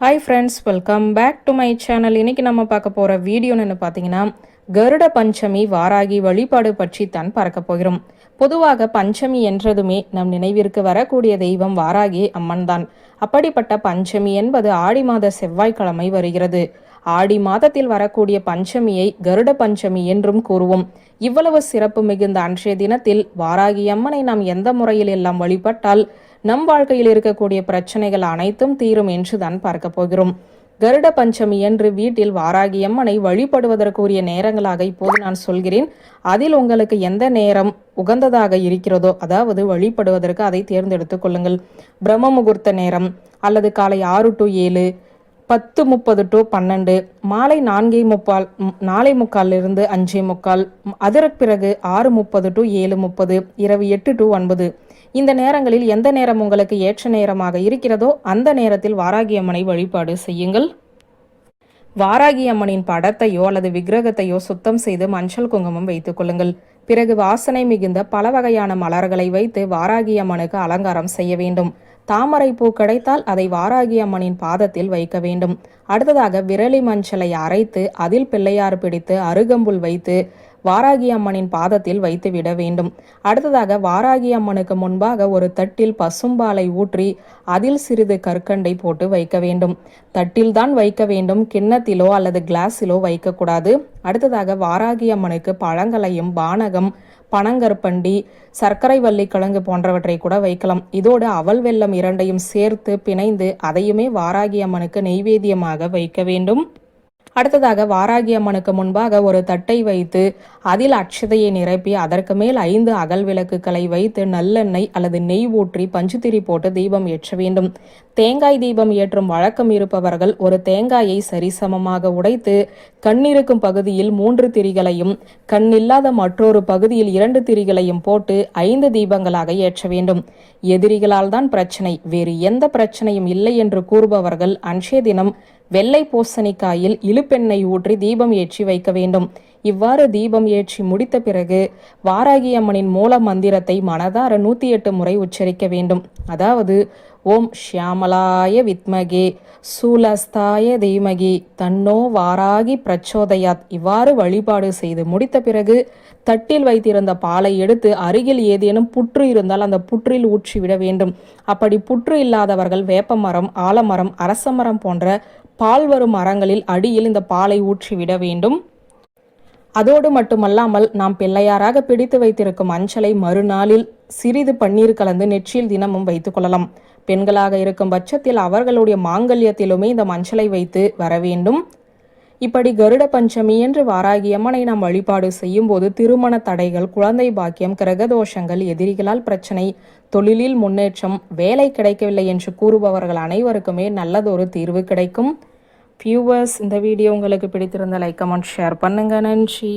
Hi friends welcome back to my channel இன்னைக்கு நம்ம பார்க்க போகிற வீடியோன்னு பார்த்தீங்கன்னா கருட பஞ்சமி வாராகி வழிபாடு பற்றி தான் பார்க்க போகிறோம். பொதுவாக பஞ்சமி என்றதுமே நம் நினைவிற்கு வரக்கூடிய தெய்வம் வாராகி அம்மன் தான். அப்படிப்பட்ட பஞ்சமி என்பது ஆடி மாத செவ்வாய்க்கிழமை வருகிறது. ஆடி மாதத்தில் வரக்கூடிய பஞ்சமியை கருட பஞ்சமி என்றும் கூறுவோம். இவ்வளவு சிறப்பு மிகுந்த அன்றைய தினத்தில் வாராகி அம்மனை நாம் எந்த முறையில் எல்லாம் வழிபட்டால் நம் வாழ்க்கையில் இருக்கக்கூடிய பிரச்சனைகள் அனைத்தும் தீரும் என்று தான் பார்க்க போகிறோம். கருட பஞ்சமி என்று வீட்டில் வாராகி அம்மனை வழிபடுவதற்குரிய நேரங்களாக இப்போது நான் சொல்கிறேன். அதில் உங்களுக்கு எந்த நேரம் உகந்ததாக இருக்கிறதோ அதாவது வழிபடுவதற்கு அதை தேர்ந்தெடுத்துக் கொள்ளுங்கள். பிரம்ம முகூர்த்த நேரம் அல்லது காலை ஆறு டு ஏழு பத்து முப்பது டு பன்னெண்டு. மாலை நான்கே முக்கால் நாலை நாலே முக்காலிலிருந்து அஞ்சே முக்கால் அதற்கு பிறகு ஆறு முப்பது டு ஏழு முப்பது இரவு எட்டு டு ஒன்பது. இந்த நேரங்களில் எந்த நேரம் உங்களுக்கு ஏற்ற நேரமாக இருக்கிறதோ அந்த நேரத்தில் வாராகியம்மனை வழிபாடு செய்யுங்கள். வாராகி அம்மனின் படத்தையோ அல்லது விக்கிரகத்தையோ சுத்தம் செய்து மஞ்சள் குங்குமம் வைத்துக் கொள்ளுங்கள். பிறகு வாசனை மிகுந்த பல வகையான மலர்களை வைத்து வாராகி அம்மனுக்கு அலங்காரம் செய்ய வேண்டும். தாமரை பூ கிடைத்தால் அதை வாராகி அம்மனின் பாதத்தில் வைக்க வேண்டும். அடுத்ததாக விரலி மஞ்சளை அரைத்து அதில் பிள்ளையார் பிடித்து அருகம்புல் வைத்து வாராகி அம்மனின் பாதத்தில் வைத்து விட வேண்டும். அடுத்ததாக வாராகி அம்மனுக்கு முன்பாக ஒரு தட்டில் பசும்பாலை ஊற்றி அதில் சிறிது கற்கண்டை போட்டு வைக்க வேண்டும். தட்டில்தான் வைக்க வேண்டும். கிண்ணத்திலோ அல்லது கிளாஸிலோ வைக்கக்கூடாது. அடுத்ததாக வாராகி அம்மனுக்கு பழங்களையும் பானகம் பனங்கற்பண்டி சர்க்கரை வள்ளி கிழங்கு போன்றவற்றை கூட வைக்கலாம். இதோடு அவல் வெல்லம் இரண்டையும் சேர்த்து பிணைந்து அதையுமே வாராகி அம்மனுக்கு நெய்வேத்தியமாக வைக்க வேண்டும். அடுத்ததாக வாராகி அம்மனுக்கு முன்பாக ஒரு தட்டை வைத்து அதில் அக்ஷதையை நிரப்பி அதற்கு மேல் ஐந்து அகல் விளக்குகளை வைத்து நல்லெண்ணெய் அல்லது நெய் ஊற்றி பஞ்சுத்திரி போட்டு தீபம் ஏற்ற வேண்டும். தேங்காய் தீபம் ஏற்றும் வழக்கம் இருப்பவர்கள் ஒரு தேங்காயை சரிசமமாக உடைத்து கண்ணிருக்கும் பகுதியில் மூன்று திரிகளையும் கண்ணில்லாத மற்றொரு பகுதியில் இரண்டு திரிகளையும் போட்டு ஐந்து தீபங்களாக ஏற்ற வேண்டும். எதிரிகளால் தான் பிரச்சனை வேறு எந்த பிரச்சனையும் இல்லை என்று கூறுபவர்கள் அன்றைய தினம் வெள்ளை பூசணிக்காயில் இழுப்பெண்ணெய் ஊற்றி தீபம் ஏற்றி வைக்க வேண்டும். இவ்வாறு தீபம் ஏற்றி முடித்த பிறகு வாராகி அம்மனின் மூல மந்திரத்தை மனதார நூத்தி எட்டு முறை உச்சரிக்க வேண்டும். அதாவது ஓம் ஷியாமலாய வித்மகே சூலஸ்தாய தீமகி தன்னோ வாராகி பிரச்சோதயாத். இவ்வாறு வழிபாடு செய்து முடித்த பிறகு தட்டில் வைத்திருந்த பாலை எடுத்து அருகில் ஏதேனும் புற்று இருந்தால் அந்த புற்றில் ஊற்றிவிட வேண்டும். அப்படி புற்று இல்லாதவர்கள் வேப்பமரம் ஆலமரம் அரசமரம் போன்ற பால் வரும் மரங்களில் அடியில் இந்த பாலை ஊற்றிவிட வேண்டும். அதோடு மட்டுமல்லாமல் நாம் பிள்ளையாராக பிடித்து வைத்திருக்கும் அஞ்சலை மறுநாளில் சிறிது பன்னீர் கலந்து நெற்றியில் தினமும் வைத்துக் கொள்ளலாம். பெண்களாக இருக்கும் பட்சத்தில் அவர்களுடைய மாங்கல்யத்திலுமே இந்த மஞ்சளை வைத்து வர வேண்டும். இப்படி கருட பஞ்சமி என்று வாராகி அம்மனை நாம் வழிபாடு செய்யும் போது திருமண தடைகள் குழந்தை பாக்கியம் கிரகதோஷங்கள் எதிரிகளால் பிரச்சனை தொழிலில் முன்னேற்றம் வேலை கிடைக்கவில்லை என்று கூறுபவர்கள் அனைவருக்குமே நல்லதொரு தீர்வு கிடைக்கும். வியூவர்ஸ் இந்த வீடியோ உங்களுக்கு பிடித்திருந்த லைக் கமெண்ட் ஷேர் பண்ணுங்க. நன்றி.